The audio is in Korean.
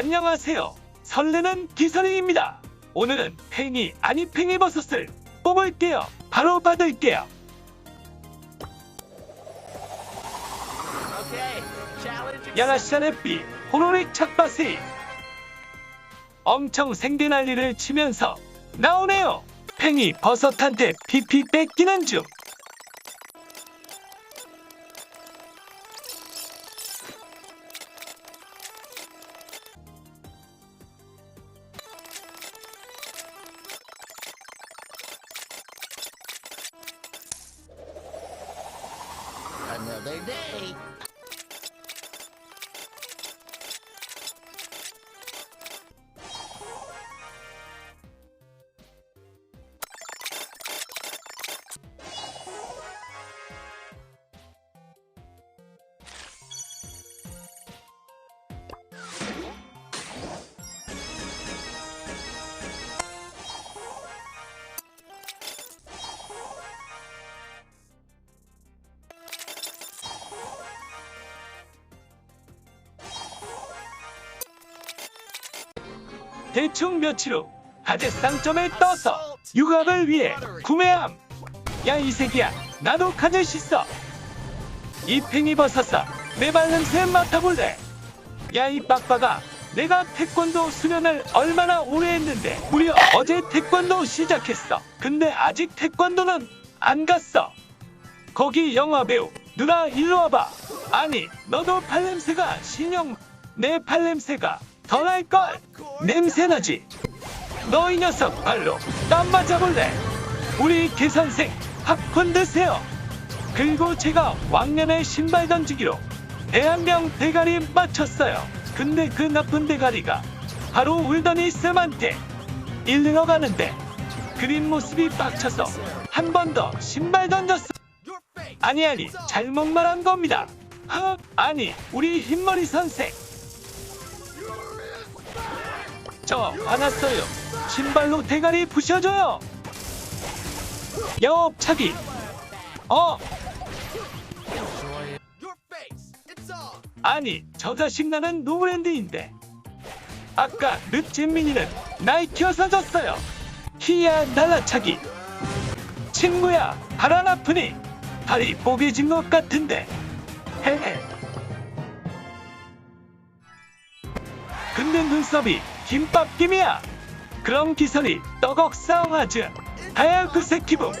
안녕하세요. 설레는 기선이입니다. 오늘은 팽이 아니 팽이버섯을 뽑을게요. 바로 받을게요. Okay, challenge 야나시안의 비 호로릭 착바시 엄청 생대 난리를 치면서 나오네요. 팽이 버섯한테 피피 뺏기는 중. Another day. 대충 며칠 후 가재 상점에 떠서 유각을 위해 구매함. 야 이 새끼야 나도 가재 씻어. 이 팽이버섯아 내 발냄새 맡아볼래. 야 이 빡빡아 내가 태권도 수련을 얼마나 오래 했는데 무려 어제 태권도 시작했어. 근데 아직 태권도는 안 갔어. 거기 영화 배우 누나 일로 와봐. 아니 너도 발냄새가 신형 내 발냄새가 더 날걸. 냄새나지? 너 이 녀석 발로 땀 맞아볼래? 우리 개 선생 팝콘 드세요. 그리고 제가 왕년에 신발 던지기로 대한명 대가리 맞췄어요. 근데 그 나쁜 대가리가 바로 울더니 쌤한테 일르러 가는데 그린 모습이 빡쳐서 한 번 더 신발 던졌어. 아니 아니 잘못 말한 겁니다. 하 아니 우리 흰머리 선생. 저 화났어요. 신발로 대가리 부셔줘요. 어 face. It's on. 아니 저 자식 나는 노브랜드인데. 아까 르진민이는 나이키여서 졌어요. 키야 날라차기. 친구야 발 안 아프니? 발이 뽀개진 것 같은데. 헤헤. 근데 눈썹이 김밥김이야. 그럼 기선이 떡억 싸움하죠. 하야 그 새끼분.